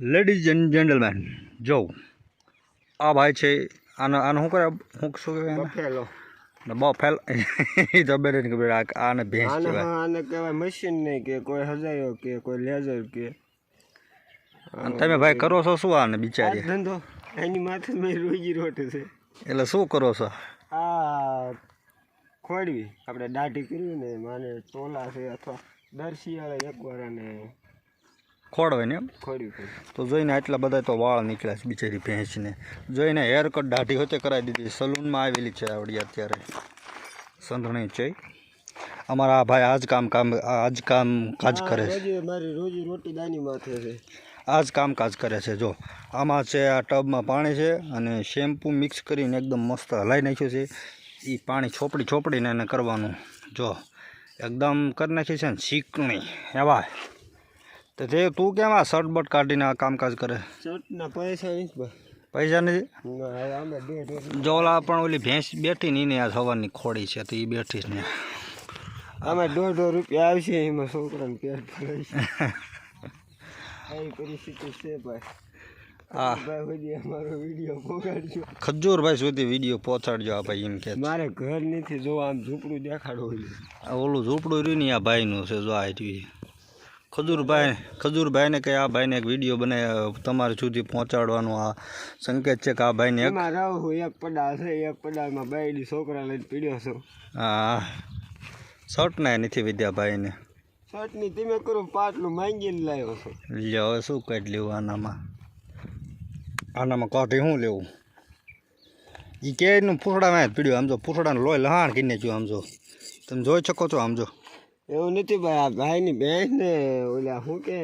Ladies and gentleman જો આ ભાઈ છે આને આને શું કરે? શું શું કહેવાય આને? બહુ ફેલ એ તો ખબર આને ભેંસ આને કહેવાય. આને કહેવાય મશીન નહીં કે કોઈ હજાયો કે કોઈ લેઝર કે. તમે ભાઈ કરો છો શું આને બિચારી ધંધો એની માથે મેં રોજી રોટ છે. એટલે શું કરો છો? આ ખોડવી આપણે દાઢી કરવી ને માને ટોલા છે અથવા દર શિયાળે એકવાર આને ખોડવાય ને એમ તો જોઈને આટલા બધા તો વાળ નીકળ્યા છે બિચારી ભેંસને. જોઈને હેર કટ દાઢી હોતે કરાવી દીધી. સલૂનમાં આવેલી છે આવડી અત્યારે. સંધણી છે. અમારા આ ભાઈ આજ કામ કામ આજ કામ કાજ કરે છે. મારી રોજી રોટી દાની માથે છે. આ જ કામકાજ કરે છે. જો આમાં છે આ ટબમાં પાણી છે અને શેમ્પૂ મિક્સ કરીને એકદમ મસ્ત હલાવી નાખ્યું છે. એ પાણી છોપડી છોપડીને એને કરવાનું. જો એકદમ કરી નાખી છે ને ચીકણી એવા. તો તે તું કેમ આ શર્ટ બટ કાઢીને આ કામકાજ કરે? શર્ટના પૈસા પૈસા નથી? ના, હવે આમે દોઢ વર્ષ જો પણ ઓલી ભેંસ બેઠી ને એને આ સવારની ખોડી છે તો એ બેઠી ને. આમે દોઢ રૂપિયા આવશે એમાં છોકરાને પેટ ભરાય પરિસ્થિતિ છે ભાઈ. આ ભાઈ સુધી વીડિયો પહોંચાડજો આ ભાઈ એમ કે મારે ઘર નથી જો આમ ઝૂંપડું દેખાડો આ ઓલું ઝૂંપડું રહ્યું ને આ ભાઈનું છે જો આ. ખજૂરભાઈ ખજૂરભાઈને કે આ ભાઈને એક વીડિયો બને તમારે સુધી પહોંચાડવાનો આ સંકેત છે કે આ ભાઈને એક રહું એક પડા છે એક પડામાં બાયડી છોકરા લઈને પીડ્યો છો. આ શર્ટ ને નથી વિદ્યા ભાઈને. શર્ટની તમે કરો પાટલું માંગીને લાવ્યો છો. લ્યો હવે શું કાઢી લેવું આનામાં? આનામાં કાઢી શું લેવું? એ કેનું ફૂસડામાં જ પીડ્યું આમ જો ફૂસડાનું લોહી લહાણ કરી નાખ્યું આમ જો. તમે જોઈ શકો છો આમ જો. એવું નથી ભાઈ, આ ભાઈની બેન ને ઓલા શું કે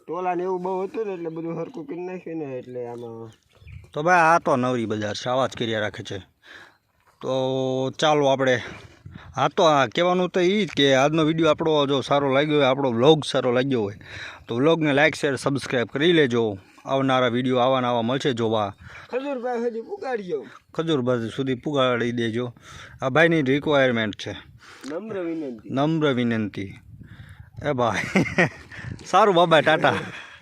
ટોલા ને એવું બહુ હતું ને એટલે બધું હરકું કરી નાખ્યું ને એટલે આમાં. તો ભાઈ, આ તો નવરી બજાર છે, આવા જ કર્યા રાખે છે. તો ચાલો આપણે હા તો આ કહેવાનું તો એ જ કે આજનો વીડિયો આપણો જો સારો લાગ્યો હોય, આપણો વ્લોગ સારો લાગ્યો હોય, તો વ્લોગને લાઇક શેર સબસ્ક્રાઈબ કરી લેજો. આવનારા વીડિયો આવાના આવા મળશે જોવા. ખજૂરભાઈ સુધી પુગાડજો ખજૂરભાઈ સુધી પુગાડી દેજો. આ ભાઈની રિક્વાયરમેન્ટ છે. નમ્ર વિનંતી. નમ્ર વિનંતી. એ ભાઈ. સારું બાબા ટાટા.